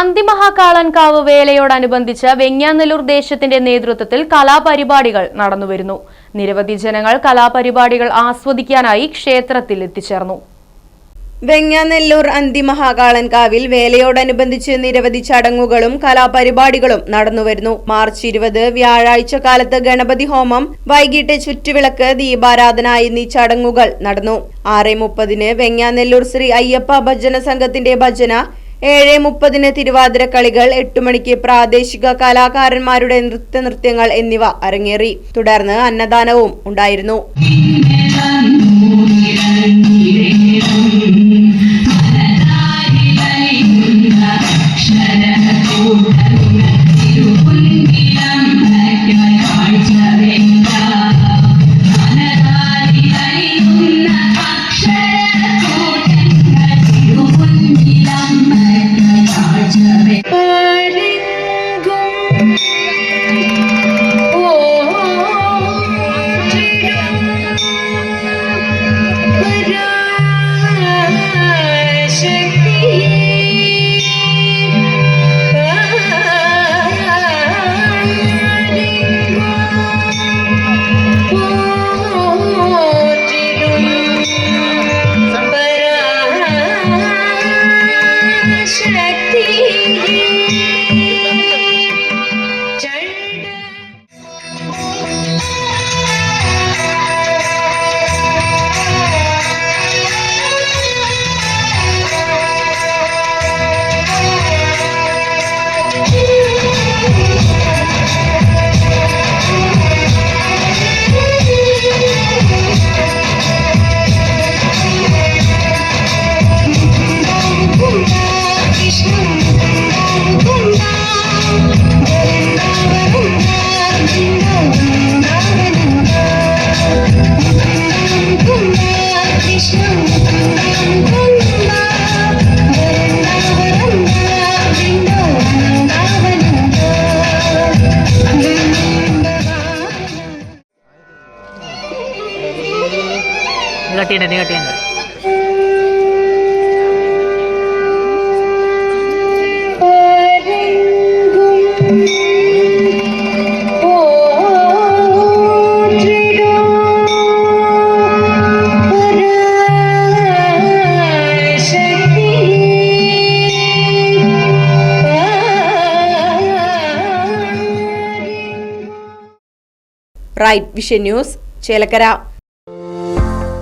അന്തിമഹാകാളൻകാവ് വേലയോടനുബന്ധിച്ച് വെങ്ങാനല്ലൂർ ദേശത്തിന്റെ നേതൃത്വത്തിൽ കലാപരിപാടികൾ നടന്നുവരുന്നു. നിരവധി ജനങ്ങൾ കലാപരിപാടികൾ ആസ്വദിക്കാനായി ക്ഷേത്രത്തിൽ എത്തിച്ചേർന്നു. വെങ്ങാനെല്ലൂർ അന്തിമഹാകാളൻകാവിൽ വേലയോടനുബന്ധിച്ച് നിരവധി ചടങ്ങുകളും കലാപരിപാടികളും നടന്നുവരുന്നു. മാർച്ച് ഇരുപത് വ്യാഴാഴ്ച കാലത്ത് ഗണപതി ഹോമം വൈകിട്ട് ചുറ്റുവിളക്ക് ദീപാരാധന എന്നീ ചടങ്ങുകൾ നടന്നു. ആറ് മുപ്പതിന് വെങ്ങാനെല്ലൂർ ശ്രീ അയ്യപ്പ ഭജന സംഘത്തിന്റെ ഭജന ഏഴ് മുപ്പതിന് തിരുവാതിര കളികൾ എട്ട് മണിക്ക് പ്രാദേശിക കലാകാരന്മാരുടെ നൃത്ത നൃത്യങ്ങൾ എന്നിവ അരങ്ങേറി. തുടർന്ന് അന്നദാനവും ഉണ്ടായിരുന്നു. നീ കട്ടിയുണ്ട് നീ കട്ടിയുണ്ട് റൈറ്റ് വിഷൻ ന്യൂസ് ചേലക്കര